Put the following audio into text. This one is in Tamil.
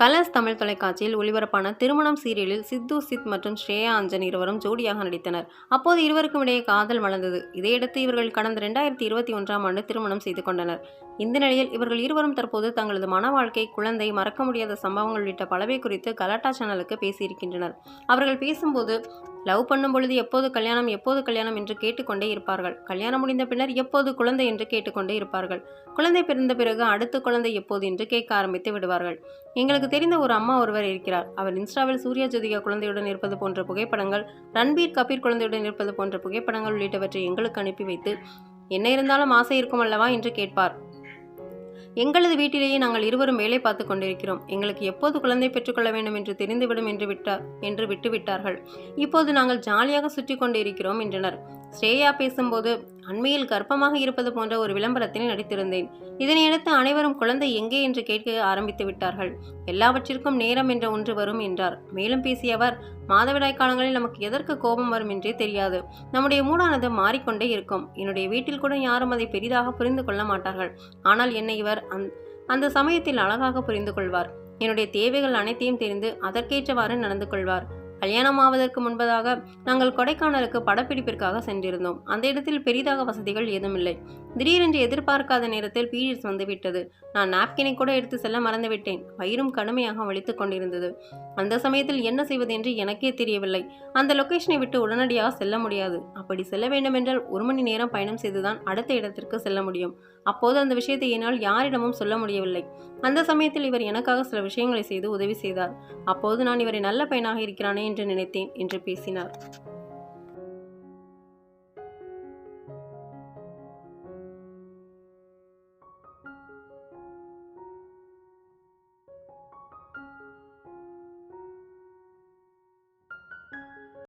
கலர்ஸ் தமிழ் தொலைக்காட்சியில் ஒளிபரப்பான திருமணம் சீரியலில் சித்து சித் மற்றும் ஸ்ரேயா அஞ்சன் இருவரும் ஜோடியாக நடித்தனர். அப்போது இருவருக்கும் இடையே காதல் வளர்ந்தது. இதையடுத்து இவர்கள் கடந்த இரண்டாயிரத்தி இருபத்தி ஒன்றாம் ஆண்டு திருமணம் செய்து கொண்டனர். இந்த நிலையில் இவர்கள் இருவரும் தற்போது தங்களது மன வாழ்க்கை குழந்தை மறக்க முடியாத சம்பவங்கள் உள்ளிட்ட பலவை குறித்து கலாட்டா சேனலுக்கு பேசியிருக்கின்றனர். அவர்கள் பேசும்போது லவ் பண்ணும் பொழுது எப்போது கல்யாணம் எப்போது கல்யாணம் என்று கேட்டுக்கொண்டே இருப்பார்கள். கல்யாணம் முடிந்த பின்னர் எப்போது குழந்தை என்று கேட்டுக்கொண்டே இருப்பார்கள். குழந்தை பிறந்த பிறகு அடுத்த குழந்தை எப்போது என்று கேட்க ஆரம்பித்து விடுவார்கள். எங்களுக்கு தெரிந்த ஒரு அம்மா ஒருவர் இருக்கிறார். அவர் இன்ஸ்டாவில் சூர்யா ஜோதிகா குழந்தையுடன் இருப்பது போன்ற புகைப்படங்கள் ரன்பீர் கபீர் குழந்தையுடன் இருப்பது போன்ற புகைப்படங்கள் உள்ளிட்டவற்றை எங்களுக்கு அனுப்பி வைத்து என்ன இருந்தாலும் ஆசை இருக்கும் அல்லவா? என்று கேட்பார். எங்களது வீட்டிலேயே நாங்கள் இருவரும் வேலை பார்த்து கொண்டிருக்கிறோம். எங்களுக்கு எப்போது குழந்தை பெற்றுக்கொள்ள வேண்டும் என்று தெரிந்துவிடும் என்று விட்டார் என்று விட்டுவிட்டார்கள். இப்போது நாங்கள் ஜாலியாக சுற்றி கொண்டு இருக்கிறோம் என்றனர். ஸ்ரேயா பேசும்போது அண்மையில் கர்ப்பமாக இருப்பது போன்ற ஒரு விளம்பரத்தில் நடித்திருந்தேன். இதனையடுத்து அனைவரும் குழந்தை எங்கே? என்று கேட்க ஆரம்பித்து விட்டார்கள். எல்லாவற்றிற்கும் நேரம் என்ற ஒன்று வரும் என்றார். மேலும் பேசிய அவர் மாதவிடாய் காலங்களில் நமக்கு எதற்கு கோபம் வரும் என்றே தெரியாது. நம்முடைய மூடானது மாறிக்கொண்டே இருக்கும். என்னுடைய வீட்டில் கூட யாரும் அதை பெரிதாக புரிந்து கொள்ள மாட்டார்கள். ஆனால் என்னை இவர் அந் அந்த சமயத்தில் அழகாக புரிந்து கொள்வார். என்னுடைய தேவைகள் அனைத்தையும் தெரிந்து அதற்கேற்றவாறு நடந்து கொள்வார். கல்யாணம் ஆவதற்கு முன்பதாக நாங்கள் கொடைக்கானலுக்கு படப்பிடிப்பிற்காக சென்றிருந்தோம். அந்த இடத்தில் பெரிதாக வசதிகள் ஏதுமில்லை. திடீரென்று எதிர்பார்க்காத நேரத்தில் பீரியட்ஸ் வந்துவிட்டது. நான் நாப்கினை கூட எடுத்து செல்ல மறந்துவிட்டேன். வயிறும் கடுமையாக வலித்து கொண்டிருந்தது. அந்த சமயத்தில் என்ன செய்வது என்று எனக்கே தெரியவில்லை. அந்த லொகேஷனை விட்டு உடனடியாக செல்ல முடியாது. அப்படி செல்ல வேண்டுமென்றால் ஒரு மணி நேரம் பயணம் செய்துதான் அடுத்த இடத்திற்கு செல்ல முடியும். அப்போது அந்த விஷயத்தை என்னால் யாரிடமும் சொல்ல முடியவில்லை. அந்த சமயத்தில் இவர் எனக்காக சில விஷயங்களை செய்து உதவி செய்தார். அப்போது நான் இவரை நல்ல பையனாக இருக்கிறானே என்று நினைத்தேன் என்று பேசினார்.